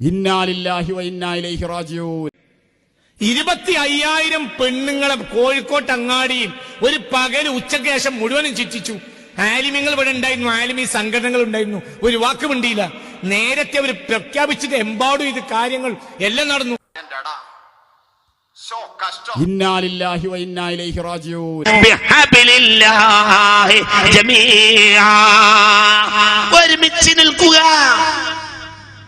ഇന്നാലില്ലാഹി ഇരുപത്തി അയ്യായിരം പെണ്ണുങ്ങളെ കോഴിക്കോട്ട് അങ്ങാടിയും ഒരു പകൽ ഉച്ചയ്ക്ക് ശേഷം മുഴുവനും ചുറ്റിച്ചു ആലിമ്യങ്ങൾ ഇവിടെ ഉണ്ടായിരുന്നു ആലിമി സംഘടനകൾ ഉണ്ടായിരുന്നു. ഒരു വാക്ക് മിണ്ടിയില്ല. നേരത്തെ അവർ പ്രഖ്യാപിച്ചിട്ട് എമ്പാടും ഇത് കാര്യങ്ങൾ എല്ലാം നടന്നു. ഇന്നാലില്ലാഹി ബിഹബിലില്ലാഹി ജമീആ. ഒരുമിച്ച് നിൽക്കുക.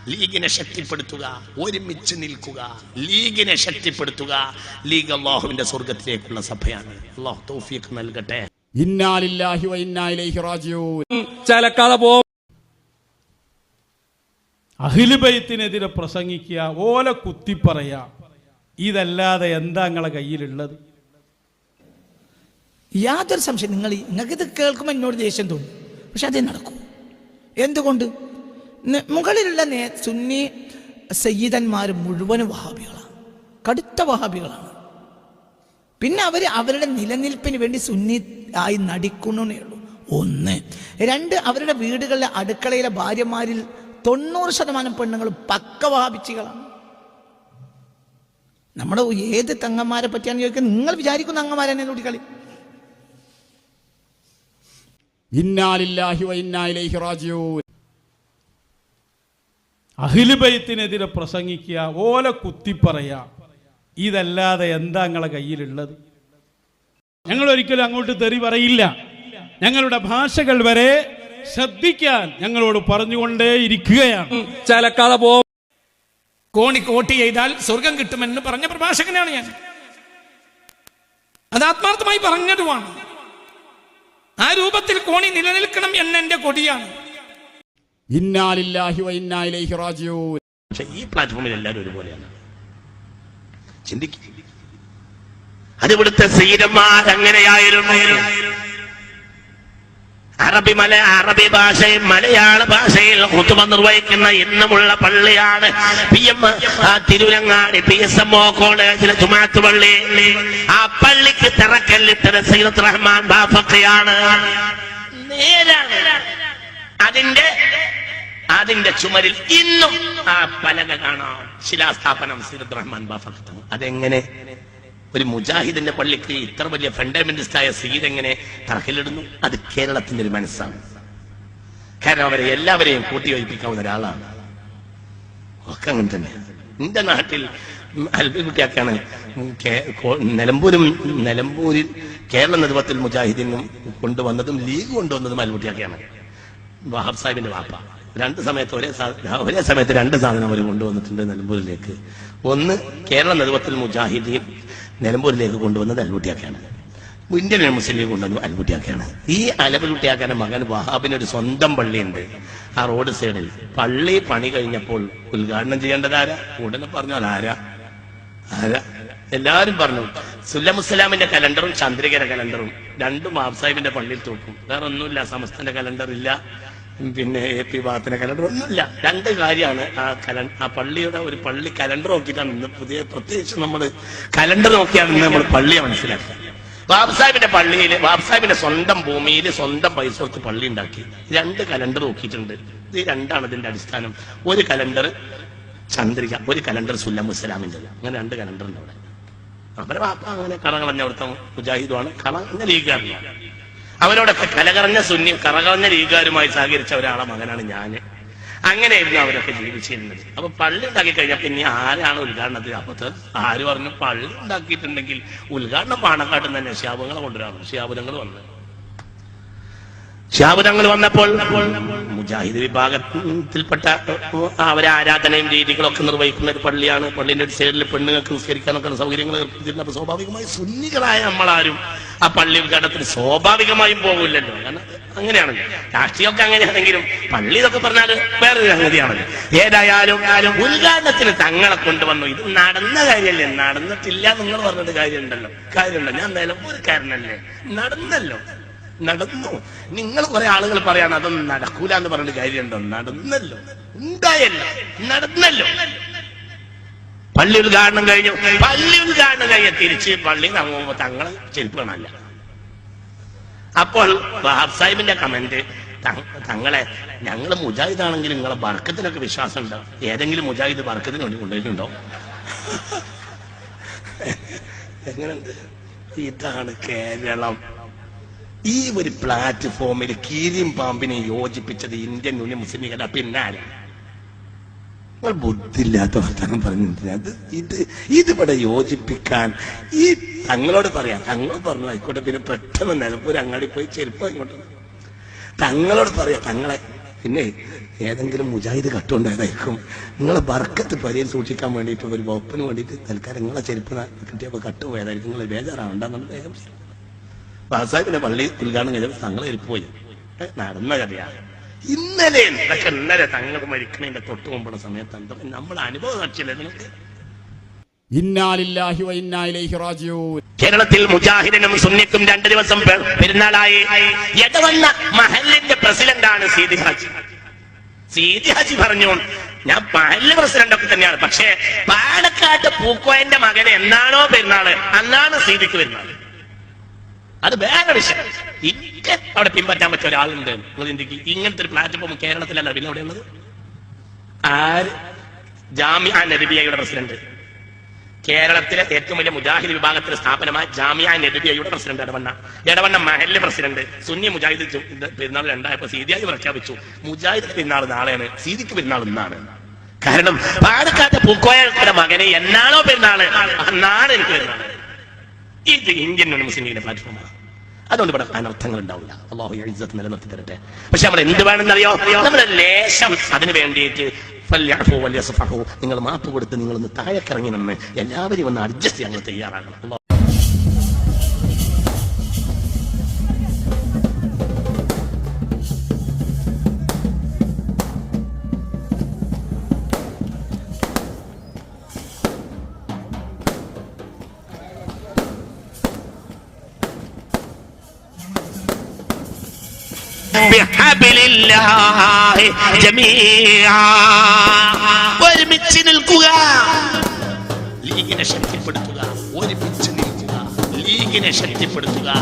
ലീഗിനെ ശക്തിപ്പെടുത്തുക ഒരുമിച്ച് നിൽക്കുക. ലീഗിനെ ശക്തിപ്പെടുത്തുക. ലീഗ് അള്ളാഹുവിന്റെ സ്വർഗത്തിലേക്കുള്ള സഭയാണ്. അള്ളാഹു തൗഫീഖ് നൽകട്ടെ. ഇന്നാലില്ലാഹി വ ഇലൈഹി റാജിഊൻ. ചലക്കാതെ പോ. അഖിലുബൈത്തിനെതിരെ പ്രസംഗിക്കുക ഓല കുത്തിപ്പറയുക ഇതല്ലാതെ എന്താ നിങ്ങളെ കയ്യിലുള്ളത്? യാതൊരു സംശയം. നിങ്ങൾ നിങ്ങൾക്ക് ഇത് കേൾക്കുമ്പോൾ എന്നോട് ദേഷ്യം തോന്നും. പക്ഷെ അതേ നടക്കൂ. എന്തുകൊണ്ട്? മുകളിലുള്ള നേ സുന്നി സയ്യിദന്മാർ മുഴുവനും വഹാബികളാണ്. കടുത്ത വഹാബികളാണ്. പിന്നെ അവർ അവരുടെ നിലനിൽപ്പിന് വേണ്ടി സുന്നി ആയി നടിക്കുന്നേ ഉള്ളൂ. ഒന്ന്. രണ്ട് അവരുടെ വീടുകളിലെ അടുക്കളയിലെ ഭാര്യമാരിൽ തൊണ്ണൂറ് ശതമാനം പെണ്ണുങ്ങൾ പക്ക വഹാബിച്ചികളാണ്. നമ്മുടെ ഏത് തങ്ങന്മാരെ പറ്റിയാണ് ചോദിക്കുന്നത്? നിങ്ങൾ വിചാരിക്കുന്ന അങ്ങന്മാരെന്നെ നോക്കിക്കളി ഇന്നാലില്ലാഹി വ ഇന്നാ ഇലൈഹി റാജിഊൻ. അഖിലുബൈത്തിനെതിരെ പ്രസംഗിക്കുക ഓല കുത്തിപ്പറയുക ഇതല്ലാതെ എന്താ നിങ്ങളെ കയ്യിലുള്ളത്? ഞങ്ങൾ ഒരിക്കലും അങ്ങോട്ട് തെറി പറയില്ല. ഞങ്ങളുടെ ഭാഷകൾ വരെ ശ്രദ്ധിക്കാൻ ഞങ്ങളോട് പറഞ്ഞുകൊണ്ടേ ഇരിക്കുകയാണ് ചലക്കാതെ പോ. കോണി കോട്ടി ചെയ്താൽ സ്വർഗം കിട്ടുമെന്ന് പറഞ്ഞ പ്രഭാഷകനാണ് ഞാൻ. അത് ആത്മാർത്ഥമായി പറഞ്ഞതുമാണ്. ആ രൂപത്തിൽ കോണി നിലനിൽക്കണം എന്നെ കൊടിയാണ്. ഇന്നാലില്ലാഹി ഈ പ്ലാറ്റ്ഫോമിൽ ഒരുപോലെയാണ്. അങ്ങനെയായിരുന്നു അറബി മല അറബി ഭാഷയിൽ മലയാള ഭാഷയിൽ കുത്തുമ നിർവഹിക്കുന്ന ഇന്നുമുള്ള പള്ളിയാണ് P M Tirurangadi P S M O കോളേജിലെ ജുമാത്ത് പള്ളി. ആ പള്ളിക്ക് തിറക്കല്ലിട്ടത് സീറത്ത് റഹ്മാൻ ബാഫക്കയാണ്. നേരാണ്. അതിന്റെ അതിന്റെ ചുമരിൽ ഇന്നും ആ പലക കാണാം. ശിലാസ്ഥാപനം സീറത്ത് റഹ്മാൻ ബാഫക്തം അതെങ്ങനെ? ഒരു മുജാഹിദിന്റെ പള്ളിക്ക് ഇത്ര വലിയ ഫണ്ടമെന്റിസ്റ്റ് ആയ സീഡ് എങ്ങനെ തറക്കിലിടുന്നു അത് കേരളത്തിന്റെ ഒരു മനസ്സാണ്. കാരണം അവരെ എല്ലാവരെയും കൂട്ടിയോജിപ്പിക്കാവുന്ന ഒരാളാണ്. ഒക്കെ അങ്ങനെ തന്നെ. എന്റെ നാട്ടിൽ അൽബിക്കുട്ടിയാക്കാണ് നിലമ്പൂരും നിലമ്പൂരിൽ കേരള നേതൃത്വത്തിൽ മുജാഹിദിനും കൊണ്ടുവന്നതും ലീഗ് കൊണ്ടുവന്നതും അൽബുട്ടിയാക്കിയാണ് വഹാബ് സാഹിബിന്റെ വാപ്പ. രണ്ട് സമയത്ത് ഒരേ ഒരേ സമയത്ത് രണ്ട് സാധനം അവർ കൊണ്ടുവന്നിട്ടുണ്ട് നിലമ്പൂരിലേക്ക്. ഒന്ന് കേരള നിലവത്തിൽ മുജാഹിദീൻ നിലമ്പൂരിലേക്ക് കൊണ്ടുവന്നത് അൽബുട്ടിയാക്കാണ് ഇന്ത്യൻ മുസ്ലിം ലീഗ് കൊണ്ടുവന്നു അൽബുട്ടിയാക്കാണ് ഈ അലബുട്ടിയാക്കാന്റെ മകൻ വഹാബിന് ഒരു സ്വന്തം പള്ളിയുണ്ട്. ആ റോഡ് സൈഡിൽ പള്ളി പണി കഴിഞ്ഞപ്പോൾ ഉദ്ഘാടനം ചെയ്യേണ്ടത് ആരാ? ഉടനെ പറഞ്ഞാൽ ആരാ? ആരാ? എല്ലാരും പറഞ്ഞു സുല്ലമുസ്ലാമിന്റെ കലണ്ടറും ചന്ദ്രികര കലണ്ടറും. രണ്ടും ആബ്സാഹിബിന്റെ പള്ളിയിൽ തൂക്കും. വേറെ ഒന്നുമില്ല സമസ്തന്റെ കലണ്ടർ ഇല്ല പിന്നെ എ പി ഭാഗത്തിന്റെ കലണ്ടർ. ഒന്നുമില്ല രണ്ട് കാര്യമാണ് ആ കല ആ പള്ളിയുടെ ഒരു പള്ളി കലണ്ടർ നോക്കിയിട്ടാണ് ഇന്ന് പുതിയ പ്രത്യേകിച്ച് നമ്മൾ കലണ്ടർ നോക്കിയാണ് ഇന്ന് നമ്മൾ പള്ളിയെ മനസ്സിലാക്കുക. ബാബ്സാഹിബിന്റെ പള്ളിയിൽ ബാബ്സാഹിബിന്റെ സ്വന്തം ഭൂമിയിൽ സ്വന്തം പൈസ കൊടുത്ത് പള്ളി ഉണ്ടാക്കി. രണ്ട് കലണ്ടർ നോക്കിയിട്ടുണ്ട്. ഇത് രണ്ടാണ് ഇതിന്റെ അടിസ്ഥാനം. ഒരു കലണ്ടർ ചന്ദ്രിക ഒരു കലണ്ടർ സുല്ലം ഇസ്ലാമിന്റെ അങ്ങനെ രണ്ട് കലണ്ടർ ഉണ്ട് അവിടെ. അവരെ വാപ്പ അങ്ങനെ കറകളഞ്ഞ അവിടുത്തെ മുജാഹിദുമാണ് അങ്ങനെ ലീഗുകാരനാണ് അവരോടൊക്കെ കലകറഞ്ഞ സുന്നി കറകറഞ്ഞ ലീഗുകാരുമായി സഹകരിച്ച ഒരാളെ മകനാണ് ഞാൻ. അങ്ങനെയായിരുന്നു അവരൊക്കെ ജീവിച്ചിരുന്നത്. അപ്പൊ പള്ളി ഉണ്ടാക്കി കഴിഞ്ഞപ്പോ പിന്നെ ആരാണ് ഉദ്ഘാടനത്തിൽ അപ്പൊ ത- ആര് പറഞ്ഞു പള്ളി ഉണ്ടാക്കിയിട്ടുണ്ടെങ്കിൽ ഉദ്ഘാടനം പാണക്കാട്ടിൽ തന്നെ ശ്യാപങ്ങളെ കൊണ്ടുവരാറുണ്ട് ശ്യാപുരങ്ങൾ വന്ന്. ശ്യാപുരങ്ങൾ വന്നപ്പോൾ മുജാഹിദ് വിഭാഗത്തിൽപ്പെട്ട അവരെ ആരാധനയും രീതികളൊക്കെ നിർവഹിക്കുന്ന ഒരു പള്ളിയാണ്. പള്ളിന്റെ ഒരു സൈഡിൽ പെണ്ണുങ്ങൾക്ക് നിസ്കരിക്കാനൊക്കെ സൗകര്യങ്ങൾ ഏർപ്പെടുത്തിയിട്ടുണ്ട്. അപ്പൊ സ്വാഭാവികമായി സുന്നികളായ നമ്മളാരും ആ പള്ളി ഉദ്ഘാടനത്തിന് സ്വാഭാവികമായും പോകില്ലല്ലോ കാരണം അങ്ങനെയാണല്ലോ. രാഷ്ട്രീയമൊക്കെ അങ്ങനെയാണെങ്കിലും പള്ളി എന്നൊക്കെ പറഞ്ഞാൽ വേറൊരു സംഗതിയാണല്ലോ. ഏതായാലും ഉദ്ഘാടനത്തിന് തങ്ങളെ കൊണ്ടുവന്നു. ഇത് നടന്ന കാര്യമല്ലേ? നടന്നിട്ടില്ല നിങ്ങൾ പറഞ്ഞിട്ട് കാര്യമുണ്ടല്ലോ. കാര്യമുണ്ടല്ലോ ഞാൻ നിലമ്പൂർക്കാരനല്ലേ നടന്നല്ലോ. നടന്നു. നിങ്ങൾ കുറെ ആളുകൾ പറയാണ് അതൊന്നും നടക്കൂല എന്ന് പറഞ്ഞിട്ട് കാര്യമുണ്ടോ? നടന്നല്ലോ. ഉണ്ടായല്ലോ. നടന്നല്ലോ. പള്ളി ഉദ്ഘാടനം കഴിഞ്ഞു. പള്ളി ഉദ്ഘാടനം കഴിഞ്ഞ തിരിച്ച് പള്ളി നമ്മുമ്പോ തങ്ങളെ ചെരുപ്പ് കാണാനില്ല. അപ്പോൾ ബാബ് സാഹിബിന്റെ കമന്റ് തങ്- തങ്ങളെ ഞങ്ങൾ മുജാഹിദാണെങ്കിൽ നിങ്ങളെ ബർക്കത്തിനൊക്കെ വിശ്വാസം ഉണ്ടോ ഏതെങ്കിലും മുജാഹിദ് ബർക്കത്തിന് വേണ്ടി കൊണ്ടുപോയിട്ടുണ്ടോ? എങ്ങനെയുണ്ട്? ഇതാണ് കേരളം. ഈ ഒരു പ്ലാറ്റ്ഫോമിൽ കീരിയും പാമ്പിനെ യോജിപ്പിച്ചത് ഇന്ത്യൻ യൂണിയൻ മുസ്ലിം ലീഗിന്റെ പിന്നാലെ. നിങ്ങൾ ബുദ്ധില്ലാത്ത വർത്തമാനം പറഞ്ഞിട്ടില്ല. അത് ഇത് ഇതിവിടെ യോജിപ്പിക്കാൻ ഈ തങ്ങളോട് പറയാം. തങ്ങൾ പറഞ്ഞു ആയിക്കോട്ടെ പിന്നെ പെട്ടെന്ന് നിലപ്പൂർ അങ്ങാടി പോയി ചെരുപ്പ് ഇങ്ങോട്ട് തങ്ങളോട് പറയാം തങ്ങളെ പിന്നെ ഏതെങ്കിലും മുജാഹിദ് കട്ടുണ്ടായതായിരിക്കും നിങ്ങളെ ബർക്കത്ത് പരിയിൽ സൂക്ഷിക്കാൻ വേണ്ടിയിട്ട് ഒരു വകുപ്പിന് വേണ്ടിയിട്ട് തൽക്കാലം നിങ്ങളെ ചെരുപ്പ് കിട്ടിയപ്പോൾ കിട്ടിയപ്പോൾ കട്ടുപോയതായിരിക്കും നിങ്ങൾ ബേജാറാവണ്ടെന്നുള്ള വേഗം വാസാബിന്റെ പള്ളി ഉദ്ഘാടനം കഴിഞ്ഞപ്പോൾ തങ്ങൾ എരിപ്പോയി ഏ, നടന്ന കഥയാണ് ഇന്നലെ ഇതൊക്കെ ഇന്നലെ തങ്ങൾ മരിക്കണതിന്റെ തൊട്ട് മുമ്പുള്ള സമയത്ത് എന്താ നമ്മൾ അനുഭവം കാണിച്ചില്ലേ നിങ്ങൾക്ക് കേരളത്തിൽ മുജാഹിദിനും സുന്നിക്കും രണ്ടു ദിവസം പെരുന്നാളായി. മഹല്ലിന്റെ മഹലിന്റെ പ്രസിഡന്റാണ് സീതി ഹാജി. സീതി ഹാജി പറഞ്ഞു ഞാൻ മഹൽ പ്രസിഡന്റ് ഒക്കെ തന്നെയാണ്. പക്ഷേ പാലക്കാട്ട് പൂക്കോയന്റെ മകൻ എന്നാണോ പെരുന്നാൾ? അന്നാണ് സീതിക്ക് പെരുന്നാൾ. അത് വേറെ വിഷയം. എനിക്ക് അവിടെ പിൻപറ്റാൻ പറ്റിയ ഒരാളുണ്ട്. നിങ്ങൾ ചിന്തിക്കും ഇങ്ങനത്തെ ഒരു പ്ലാറ്റ്ഫോം കേരളത്തിലല്ല പിന്നെ അവിടെ ഉള്ളത്? ആര്? ജാമ്യ നബിയയുടെ പ്രസിഡന്റ്. കേരളത്തിലെ ഏറ്റവും വലിയ മുജാഹിദ് വിഭാഗത്തിലെ സ്ഥാപനമായ ജാമിയ നബിയയുടെ പ്രസിഡന്റ് ഇടവണ്ണ ഇടവണ്ണ മഹല്ല് പ്രസിഡന്റ്. സുന്നി മുജാഹിദ് പെരുന്നാൾ രണ്ടായപ്പോ സീതിയായി പ്രഖ്യാപിച്ചു. മുജാഹിദ് പെരുന്നാൾ നാളെയാണ്. സീതിക്ക് പെരുന്നാൾ ഇന്നാണ്. കാരണം പാലക്കാട്ടെ പൂക്കോയുടെ മകനെ എന്നാണോ പെരുന്നാൾ? അന്നാണ് എനിക്ക് പെരുന്നാൾ. ഇത് ഇന്ത്യൻ നോൺ മുസ്ലിം ലീഗിന്റെ പ്ലാറ്റ്ഫോമാണ്. അതുകൊണ്ട് ഇവിടെ അനർത്ഥങ്ങൾ ഉണ്ടാവില്ല അള്ളാഹു ഇജ്ജത്ത് നിലനിർത്തി തരട്ടെ. പക്ഷെ നമ്മൾ എന്ത് വേണമെന്നറിയോ? നമ്മുടെ ലേശം അതിന് വേണ്ടിയിട്ട്. നിങ്ങൾ മാപ്പ് കൊടുത്ത് നിങ്ങളൊന്ന് താഴെക്കിറങ്ങി നിന്ന് എല്ലാവരും ഒന്ന് അഡ്ജസ്റ്റ് ചെയ്യാൻ തയ്യാറാകണം. ഒരുമിച്ച് നിൽക്കുക. ലീഗിനെ ശക്തിപ്പെടുത്തുക. ഒരുമിച്ച് നിൽക്കുക. ലീഗിനെ ശക്തിപ്പെടുത്തുക.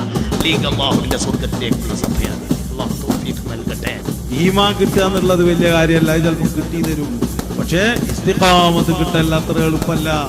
ലീഗ് അള്ളാഹുവിന്റെ സ്വർഗത്തിലേക്കുള്ള സഭയാണ്. അള്ളാഹു തൗഫീഖ് നൽകട്ടെ. ഈമാൻ കിട്ടുക എന്നുള്ളത് വലിയ കാര്യമല്ല. ചിലപ്പോൾ കിട്ടി തരും. പക്ഷേ ഇസ്തിഖാമത്ത് കിട്ടല്ല അത്ര എളുപ്പമല്ല